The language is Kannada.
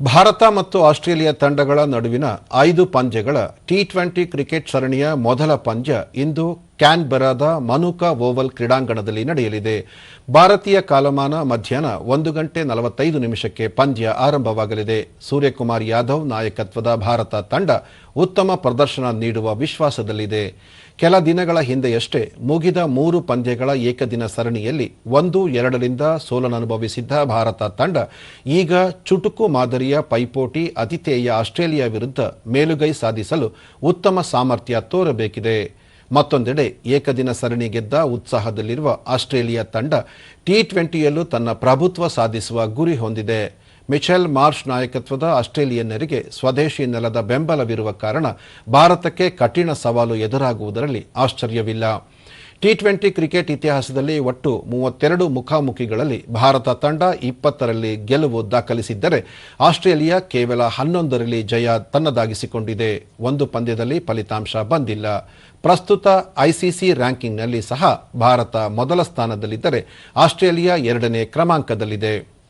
ಭಾರತ ಮತ್ತು ಆಸ್ಟ್ರೇಲಿಯಾ ತಂಡಗಳ ನಡುವಿನ ಐದು ಪಂದ್ಯಗಳ ಟಿ ಟ್ವೆಂಟಿ ಕ್ರಿಕೆಟ್ ಸರಣಿಯ ಮೊದಲ ಪಂದ್ಯ ಇಂದು ಕ್ಯಾನ್ಬೆರಾದ ಮನುಕಾ ಓವಲ್ ಕ್ರೀಡಾಂಗಣದಲ್ಲಿ ನಡೆಯಲಿದೆ. ಭಾರತೀಯ ಕಾಲಮಾನ ಮಧ್ಯಾಹ್ನ ಒಂದು ಗಂಟೆ ನಲವತ್ತೈದು ನಿಮಿಷಕ್ಕೆ ಪಂದ್ಯ ಆರಂಭವಾಗಲಿದೆ. ಸೂರ್ಯಕುಮಾರ್ ಯಾದವ್ ನಾಯಕತ್ವದ ಭಾರತ ತಂಡ ಉತ್ತಮ ಪ್ರದರ್ಶನ ನೀಡುವ ವಿಶ್ವಾಸದಲ್ಲಿದೆ. ಕೆಲ ದಿನಗಳ ಹಿಂದೆಯಷ್ಟೇ ಮುಗಿದ ಮೂರು ಪಂದ್ಯಗಳ ಏಕದಿನ ಸರಣಿಯಲ್ಲಿ ಒಂದು, ಎರಡರಿಂದ ಸೋಲನನುಭವಿಸಿದ್ದ ಭಾರತ ತಂಡ ಈಗ ಚುಟುಕು ಮಾದರಿಯ ಪೈಪೋಟಿ ಆತಿಥೇಯ ಆಸ್ಟ್ರೇಲಿಯಾ ವಿರುದ್ಧ ಮೇಲುಗೈ ಸಾಧಿಸಲು ಉತ್ತಮ ಸಾಮರ್ಥ್ಯ ತೋರಬೇಕಿದೆ. ಮತ್ತೊಂದೆಡೆ ಏಕದಿನ ಸರಣಿ ಗೆದ್ದ ಉತ್ಸಾಹದಲ್ಲಿರುವ ಆಸ್ಟ್ರೇಲಿಯಾ ತಂಡ ಟಿ ಟ್ವೆಂಟಿಯಲ್ಲೂ ತನ್ನ ಪ್ರಭುತ್ವ ಸಾಧಿಸುವ ಗುರಿ ಹೊಂದಿದೆ. ಮಿಚೆಲ್ ಮಾರ್ಷ್ ನಾಯಕತ್ವದ ಆಸ್ಟ್ರೇಲಿಯನ್ನರಿಗೆ ಸ್ವದೇಶಿ ನೆಲದ ಬೆಂಬಲವಿರುವ ಕಾರಣ ಭಾರತಕ್ಕೆ ಕಠಿಣ ಸವಾಲು ಎದುರಾಗುವುದರಲ್ಲಿ ಆಶ್ಚರ್ಯವಿಲ್ಲ. ಟಿ ಟ್ವೆಂಟಿ ಕ್ರಿಕೆಟ್ ಇತಿಹಾಸದಲ್ಲಿ ಒಟ್ಟು ಮೂವತ್ತೆರಡು ಮುಖಾಮುಖಿಗಳಲ್ಲಿ ಭಾರತ ತಂಡ ಇಪ್ಪತ್ತರಲ್ಲಿ ಗೆಲುವು ದಾಖಲಿಸಿದ್ದರೆ ಆಸ್ಟ್ರೇಲಿಯಾ ಕೇವಲ ಹನ್ನೊಂದರಲ್ಲಿ ಜಯ ತನ್ನದಾಗಿಸಿಕೊಂಡಿದೆ. ಒಂದು ಪಂದ್ಯದಲ್ಲಿ ಫಲಿತಾಂಶ ಬಂದಿಲ್ಲ. ಪ್ರಸ್ತುತ ಐಸಿಸಿ ರ್ಯಾಂಕಿಂಗ್ನಲ್ಲಿ ಸಹ ಭಾರತ ಮೊದಲ ಸ್ಥಾನದಲ್ಲಿದ್ದರೆ ಆಸ್ಟ್ರೇಲಿಯಾ ಎರಡನೇ ಕ್ರಮಾಂಕದಲ್ಲಿದೆ.